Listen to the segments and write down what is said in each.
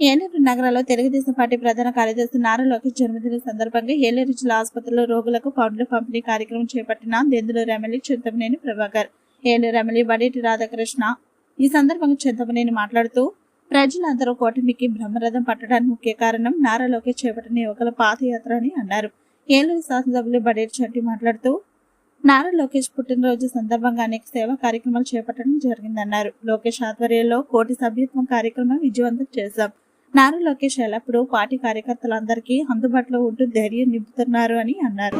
ఏలూరు నగరంలో తెలుగుదేశం పార్టీ ప్రధాన కార్యదర్శి నారా లోకేష్ జన్మదిన సందర్భంగా ఏలూరు జిల్లా ఆసుపత్రిలో రోగులకు పండ్లు పంపిణీ కార్యక్రమం చేపట్టిన దెందులూరు ఎమ్మెల్యే చింతమనేని ప్రభాకర్. ఏలూరు ఎమ్మెల్యే బడేటి రాధాకృష్ణ ఈ సందర్భంగా చింతమనేని మాట్లాడుతూ ప్రజలందరూ కూటమికి బ్రహ్మరథం పట్టడానికి ముఖ్య కారణం నారా లోకేష్ చేపట్టిన యువకుల పాదయాత్ర అని అన్నారు. ఏలూరు శాసనసభ్యులు బడేటి చెట్టి మాట్లాడుతూ నారా లోకేష్ పుట్టినరోజు సందర్భంగా అనేక సేవా కార్యక్రమాలు చేపట్టడం జరిగిందన్నారు. లోకేష్ ఆధ్వర్యంలో కోటి సభ్యత్వం కార్యక్రమం విజయవంతం చేశాం. నారా లోకేష్ ఎల్లప్పుడూ పార్టీ కార్యకర్తలందరికీ అందుబాటులో ఉంటూ ధైర్యం నింపుతున్నారు అని అన్నారు.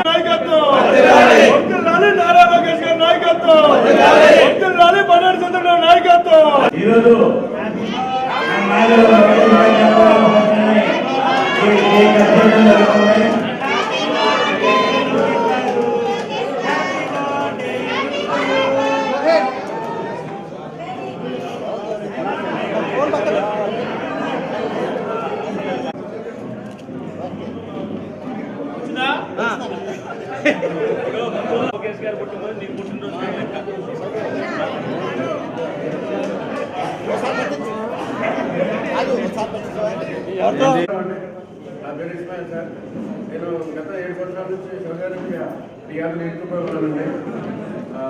నాయకత్వం వద్దురాలి నారా లోకేష్ గారి నాయకత్వం వద్దురాలి బండారు చంద్రబాబు నాయకత్వం ఈరోజు మన నాయకులు ఈ ఈ కచేరీలు జరుగుతున్నాయి. పుట్టినరోజు నీ పుట్టినరోజు లెక్క? నా పేరు ఇస్మాయిల్ సార్. నేను గత ఏడు సంవత్సరాల నుంచి శివగారికి టీఆర్ నేర్చుకుంటున్నానండి ఆ,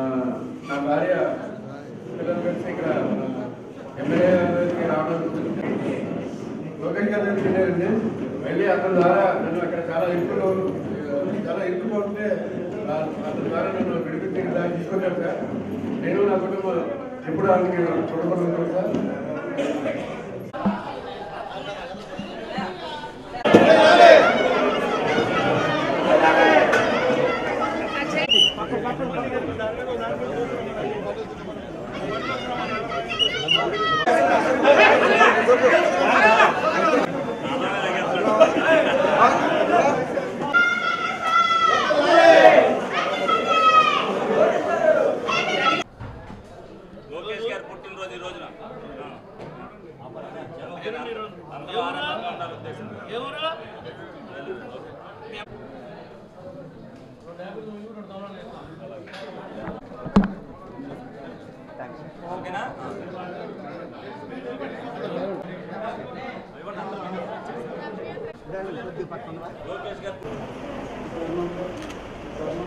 నా భార్య పిల్లలు కలిసి ఇక్కడ ఎమ్మెల్యే గారికి రావడం లోకేష్ గారు వెళ్ళారండి వెళ్ళి అతని ద్వారా నన్ను అక్కడ చాలా ఇంపులు చాలా ఇరుకులో ఉంటే ఆ, అతని ద్వారా నన్ను విడిపించి ఇలా తీసుకొచ్చాను సార్. నేను నా కుటుంబం ఎప్పుడు ఆయనకి చూడబడుతున్నాను సార్. ఓకేనా? లోకేష్ గారు. వచ్చారమ్మా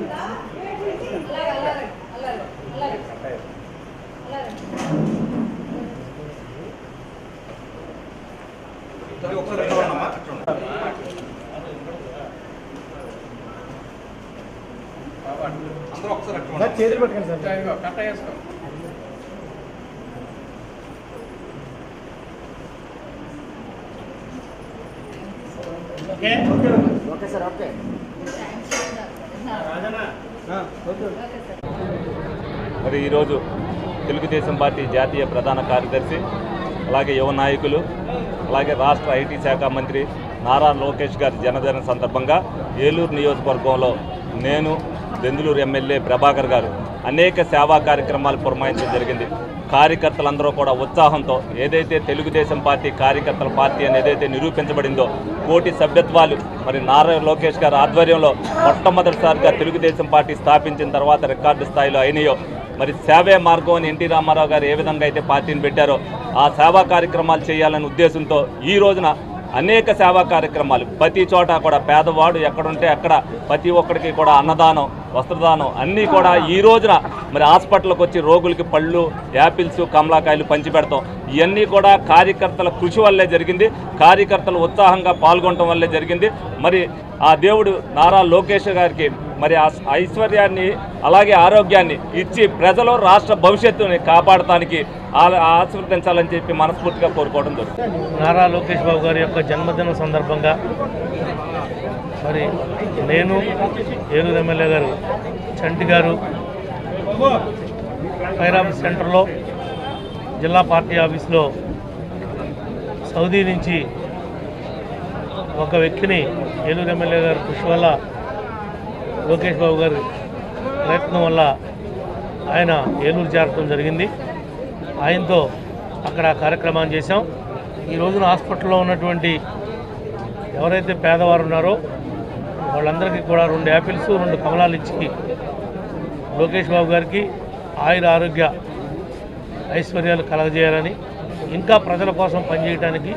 అందరూ ఒకసారి చేతులు పట్టుకోండి సార్. కట్ట వేసుకో ఓకే? Sir okay. మరి ఈరోజు తెలుగుదేశం పార్టీ జాతీయ ప్రధాన కార్యదర్శి అలాగే యువ నాయకులు అలాగే రాష్ట్ర ఐటీ శాఖ మంత్రి నారా లోకేష్ గారి జన్మదిన సందర్భంగా ఏలూరు నియోజకవర్గంలో నేను దెందులూరు ఎమ్మెల్యే ప్రభాకర్ గారు అనేక సేవా కార్యక్రమాలు పురమాయించడం జరిగింది. కార్యకర్తలందరూ కూడా ఉత్సాహంతో ఏదైతే తెలుగుదేశం పార్టీ కార్యకర్తల పార్టీ అని ఏదైతే నిరూపించబడిందో కోటి సభ్యత్వాలు మరి నారా లోకేష్ గారి ఆధ్వర్యంలో మొట్టమొదటిసారిగా తెలుగుదేశం పార్టీ స్థాపించిన తర్వాత రికార్డు స్థాయిలో అయినాయో మరి సేవే మార్గం అని ఎన్టీ రామారావు గారు ఏ విధంగా అయితే పార్టీని పెట్టారో ఆ సేవా కార్యక్రమాలు చేయాలనే ఉద్దేశంతో ఈ రోజున అనేక సేవా కార్యక్రమాలు. ప్రతి చోట కూడా పేదవాడు ఎక్కడుంటే అక్కడ ప్రతి ఒక్కడికి కూడా అన్నదానం వస్త్రదానం అన్నీ కూడా ఈ రోజున మరి హాస్పిటల్కి వచ్చి రోగులకి పళ్ళు యాపిల్స్ కమలాకాయలు పంచిపెడతాం. ఇవన్నీ కూడా కార్యకర్తల కృషి వల్లే జరిగింది. కార్యకర్తలు ఉత్సాహంగా పాల్గొనడం వల్లే జరిగింది. మరి ఆ దేవుడు నారా లోకేష్ గారికి మరి ఐశ్వర్యాన్ని అలాగే ఆరోగ్యాన్ని ఇచ్చి ప్రజలు రాష్ట్ర భవిష్యత్తుని కాపాడటానికి ఆ- ఆశీర్వదించాలని చెప్పి మనస్ఫూర్తిగా కోరుకోవడం జరుగుతుంది. నారా లోకేష్ బాబు గారి యొక్క జన్మదిన సందర్భంగా మరి నేను ఏలూరు ఎమ్మెల్యే గారు చంటి గారు ఫైర్ ఆఫీస్ సెంటర్లో జిల్లా పార్టీ ఆఫీస్లో సౌదీ నుంచి ఒక వ్యక్తిని ఏలూరు ఎమ్మెల్యే గారు కృషి వల్ల లోకేష్ బాబు గారి ప్రయత్నం వల్ల ఆయన ఏలూరు చేరటం జరిగింది. ఆయనతో అక్కడ కార్యక్రమాన్ని చేశాం. ఈ రోజున హాస్పిటల్లో ఉన్నటువంటి ఎవరైతే పేదవారు ఉన్నారో వాళ్ళందరికీ కూడా రెండు యాపిల్స్ రెండు కమలాలు ఇచ్చి లోకేష్ బాబు గారికి ఆయుర ఆరోగ్య ఐశ్వర్యాలు కలగజేయాలని ఇంకా ప్రజల కోసం పనిచేయడానికి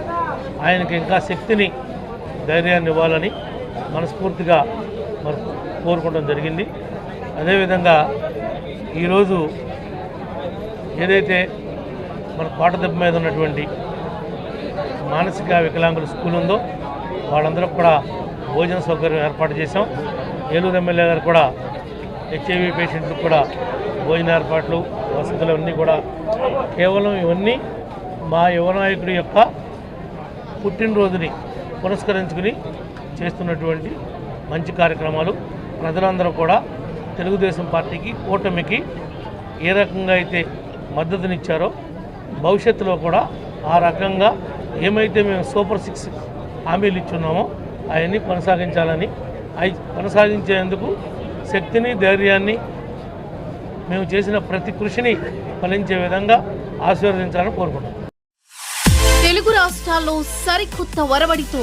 ఆయనకి ఇంకా శక్తిని ధైర్యాన్ని ఇవ్వాలని మనస్ఫూర్తిగా మరి కోరుకోవడం జరిగింది. అదేవిధంగా ఈరోజు ఏదైతే మన కోటదెబ్బ మీద ఉన్నటువంటి మానసిక వికలాంగుల స్కూల్ ఉందో వాళ్ళందరూ కూడా భోజన సౌకర్యం ఏర్పాటు చేశాం. ఏలూరు ఎమ్మెల్యే గారు కూడా హెచ్ఐవి పేషెంట్లకు కూడా భోజన ఏర్పాట్లు వసతులు అన్నీ కూడా కేవలం ఇవన్నీ మా యువ నాయకుడి యొక్క పుట్టినరోజుని పురస్కరించుకుని చేస్తున్నటువంటి మంచి కార్యక్రమాలు. ప్రజలందరూ కూడా తెలుగుదేశం పార్టీకి కూటమికి ఏ రకంగా అయితే మద్దతునిచ్చారో భవిష్యత్తులో కూడా ఆ రకంగా ఏమైతే మేము సూపర్ సిక్స్ హామీలు ఇచ్చున్నామో అవన్నీ కొనసాగించాలని అవి కొనసాగించేందుకు శక్తిని ధైర్యాన్ని మేము చేసిన ప్రతి కృషిని ఫలించే విధంగా ఆశీర్వదించాలని కోరుకుంటున్నాం. తెలుగు రాష్ట్రాల్లో సరికొత్త వరవడితో